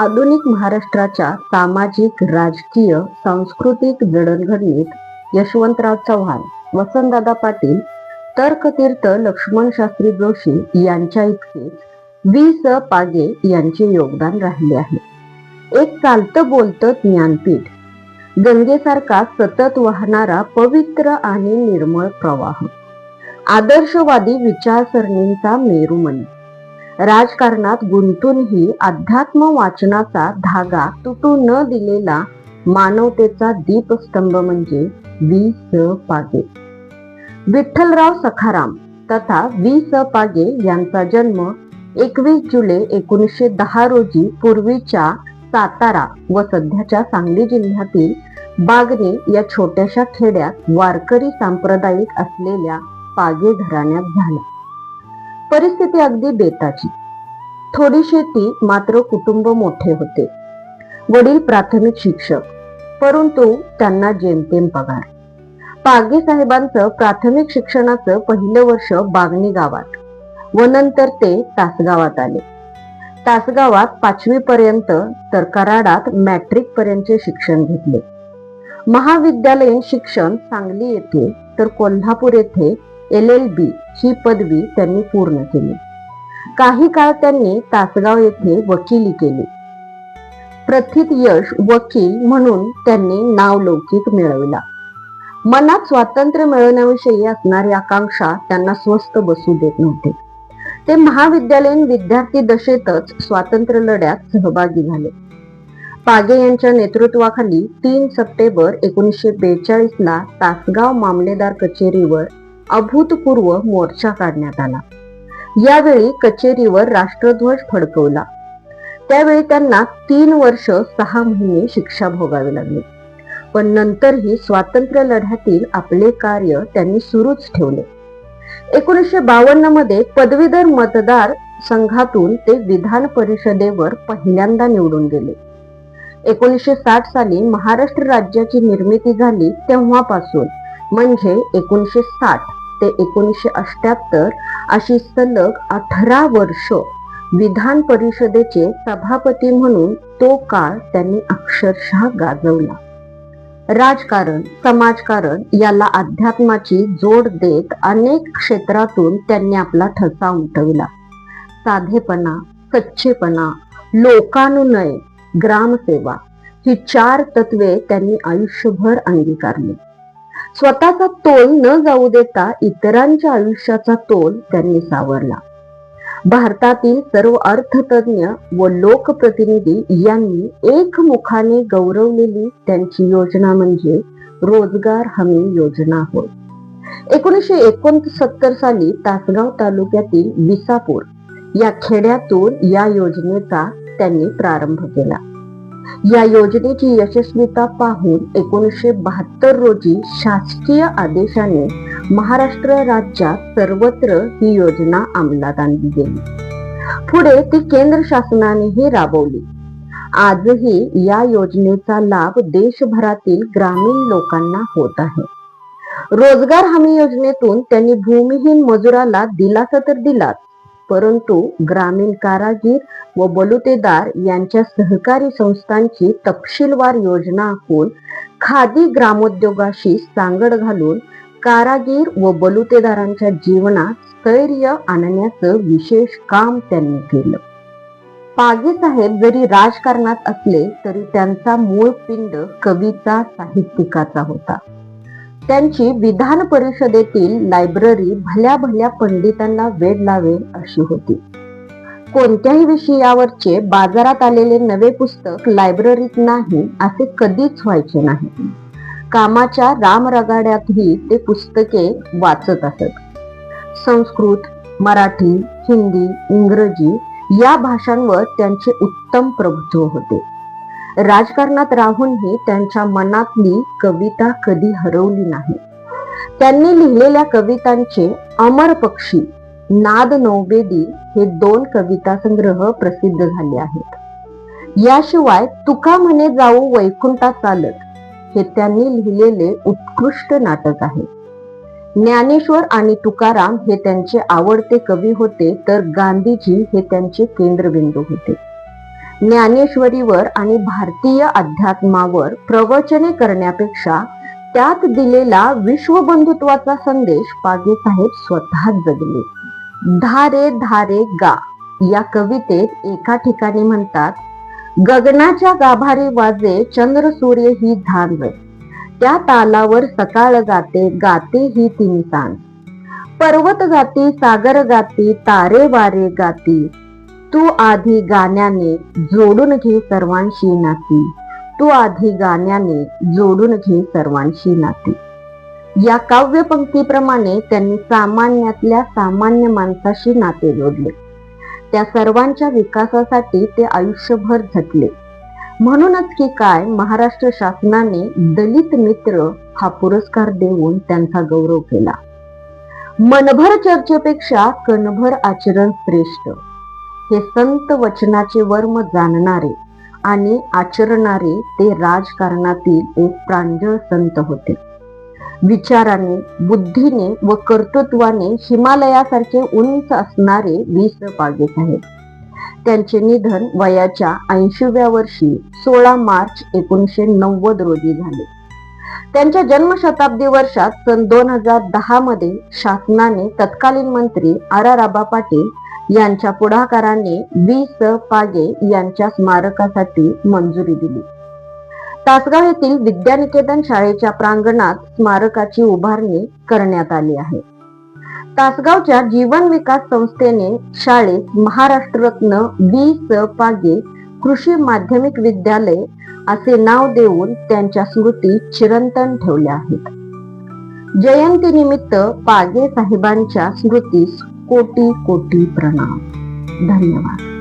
आधुनिक महाराष्ट्राच्या सामाजिक राजकीय सांस्कृतिक जडणघडणीत यशवंतराव चव्हाण वसंतदादा पाटील तर्कतीर्थ लक्ष्मण शास्त्री जोशी यांच्या इतके वि स पागे यांचे योगदान राहिले आहे. एक चालतं बोलतं ज्ञानपीठ. गंगेसारखा सतत वाहणारा पवित्र आणि निर्मळ प्रवाह. आदर्शवादी विचारसरणींचा मेरुमणी. राजकारणात गुंतूनही अध्यात्म वाचनाचा धागा तुटू न दिलेला मानवतेचा दीपस्तंभ म्हणजे वि स पागे विठ्ठलराव सखाराम तथा वि स पागे यांचा जन्म एकवीस जुलै एकोणीसशे दहा रोजी पूर्वीच्या सातारा व सध्याच्या सांगली जिल्ह्यातील बागने या छोट्याशा खेड्यात वारकरी सांप्रदायिक असलेल्या पागे घराण्यात झाला. परिस्थिती अगदी बेताची. थोडी शेती मात्र कुटुंब मोठे होते. वडील प्राथमिक शिक्षक परंतु त्यांना जेमतेम पगार. पागे साहेबांचं प्राथमिक शिक्षणाचं पहिलं वर्ष बागणी गावात व नंतर ते तासगावात आले. तासगावात पाचवी पर्यंत तर कराडात मॅट्रिक पर्यंतचे शिक्षण घेतले. महाविद्यालयीन शिक्षण सांगली येथे तर कोल्हापूर येथे एल एल बी ही पदवी त्यांनी पूर्ण केली. काही काळ त्यांनी तासगाव येथे वकिली केली. प्रथित यश वकील म्हणून त्यांनी नावलौकिक मिळविला. मनात स्वातंत्र्य मिळवण्याविषयी असणारी आकांक्षा त्यांना स्वस्त बसू देत नव्हते. ते महाविद्यालयीन विद्यार्थी दशेतच स्वातंत्र्य लढ्यात सहभागी झाले. पागे यांच्या नेतृत्वाखाली तीन सप्टेंबर एकोणीसशे बेचाळीस ला तासगाव मामलेदार कचेरीवर अभूतपूर्व मोर्चा काढण्यात आला. यावेळी कचेरीवर राष्ट्रध्वज फडकवला. त्यावेळी त्यांना तीन वर्ष सहा महिने शिक्षा भोगावी लागली. पण नंतरही स्वातंत्र्य लढ्यातील आपले कार्य त्यांनी सुरूच ठेवले. एकोणीसशे बावन्नमध्ये पदवीधर मतदार संघातून ते विधान परिषदेवर पहिल्यांदा निवडून गेले. एकोणीसशे साठ साली महाराष्ट्र राज्याची निर्मिती झाली तेव्हापासून म्हणजे एकोणीसशे साठ. ते एकोणीसशे अष्ट्याहत्तर अशी सलग अठरा वर्ष विधान परिषदेचे सभापती म्हणून तो काळ त्यांनी अक्षरशः गाजवला. राजकारण समाजकारण याला अध्यात्माची जोड देत अनेक क्षेत्रातून त्यांनी आपला ठसा उमटविला. साधेपणा सच्चेपणा लोकानुनय ग्रामसेवा ही चार तत्वे त्यांनी आयुष्यभर अंगीकारली. स्वतःचा तोल न जाऊ देता इतरांच्या आयुष्याचा तोल त्यांनी सावरला. भारतातील सर्व अर्थतज्ञ व लोकप्रतिनिधी यांनी एकमुखाने गौरवलेली त्यांची योजना म्हणजे रोजगार हमी योजना होय. एकोणीसशे एकोणसत्तर साली तासगाव तालुक्यातील विसापूर या खेड्यातून या योजनेचा त्यांनी प्रारंभ केला. या योजनेची यशस्वीता पाहून एकोणीसशे बहात्तर रोजी शासकीय आदेशाने महाराष्ट्र राज्यात सर्वत्र ही योजना अंमलात आणली गेली. पुढे ती केंद्र शासनानेही राबवली. आजही या योजनेचा लाभ देशभरातील ग्रामीण लोकांना होत आहे. रोजगार हमी योजनेतून त्यांनी भूमिहीन मजुराला दिलासा तर दिलाच परंतु ग्रामीण कारागीर व बलुतेदार यांच्या सहकारी संस्थांची तपशीलवार योजना आखून खादी ग्रामोद्योगाशी सांगड घालून कारागीर व बलुतेदारांच्या जीवनात स्थैर्य आणण्याचं विशेष काम त्यांनी केलं. पागे साहेब जरी राजकारणात असले तरी त्यांचा मूळ पिंड कविता साहित्यिकाचा होता. त्यांची विधान परिषदेतील लायब्ररी भल्या भल्या पंडितांना वेड लावेल अशी होती. कोणत्याही विषयावरचे बाजारात आलेले नवे पुस्तक लायब्ररीत नाही असे कधीच व्हायचे नाही. कामाच्या रामरगाड्यातही ते पुस्तके वाचत असत. संस्कृत मराठी हिंदी इंग्रजी या भाषांवर त्यांचे उत्तम प्रभुत्व होते. राजकारणात राहूनही त्यांच्या मनातली कविता कधी हरवली नाही. त्यांनी लिहिलेल्या कवितांचे अमर पक्षी नाद नौबेदी हे दोन कविता संग्रह प्रसिद्ध झाले आहेत. याशिवाय तुका म्हणे जाऊ वैकुंठा चालत हे त्यांनी लिहिलेले उत्कृष्ट नाटक आहे. ज्ञानेश्वर आणि तुकाराम हे त्यांचे आवडते कवी होते तर गांधीजी हे त्यांचे केंद्रबिंदू होते. ज्ञानेश्वरीवर आणि भारतीय अध्यात्मावर प्रवचने करण्यापेक्षा त्यात दिलेला विश्वबंधुत्वाचा संदेश पागे साहेब स्वतः जगले. धारे धारे गा या कवितेत एका ठिकाणी म्हणतात गगनाच्या गाभारे वाजे चंद्र सूर्य ही धान त्या तालावर सकाळ गाते गाते ही तीन सांज. पर्वत गाती सागर गाती तारे वारे गाती. तू आधी गाण्याने जोडून घे सर्वांशी नाती. तू आधी गाण्याने जोडून घे सर्वांशी नाती. या काव्य पंक्तीप्रमाणे त्यांनी सामान्यातल्या सामान्य माणसाशी नाते जोडले. त्या सर्वांच्या विकासासाठी ते आयुष्यभर झटले म्हणूनच की काय महाराष्ट्र शासनाने दलित मित्र हा पुरस्कार देऊन त्यांचा गौरव केला. मनभर चर्चेपेक्षा कणभर आचरण श्रेष्ठ. हे संत वचनाचे वर्म जाणणारे आणि आचरणारे ते राजकारणातील एक प्रांजळ संत होते. विचाराने बुद्धीने व कर्तृत्वाने हिमालयासारखे उंच असणारे वीस पागे साहेब त्यांचे निधन वयाच्या ऐंशीव्या वर्षी सोळा मार्च एकोणीसशे नव्वद रोजी झाले. त्यांच्या जन्मशताब्दी वर्षात सन दोन हजार दहा मध्ये शासनाने तत्कालीन मंत्री आर आर आबा पाटील यांच्या पुढाकाराने वी स पागे यांच्या स्मारकासाठी मंजुरी दिली. तासगाव येथील विद्यानिकेतन शाळेच्या प्रांगणात स्मारकाची उभारणी करण्यात आली आहे. तासगावच्या जीवन विकास संस्थेने शाळेत महाराष्ट्र रत्न बी स पागे कृषी माध्यमिक विद्यालय असे नाव देऊन त्यांच्या स्मृती चिरंतन ठेवल्या आहेत. जयंतीनिमित्त पागे साहेबांच्या स्मृतीस कोटी कोटी प्रणाम. धन्यवाद.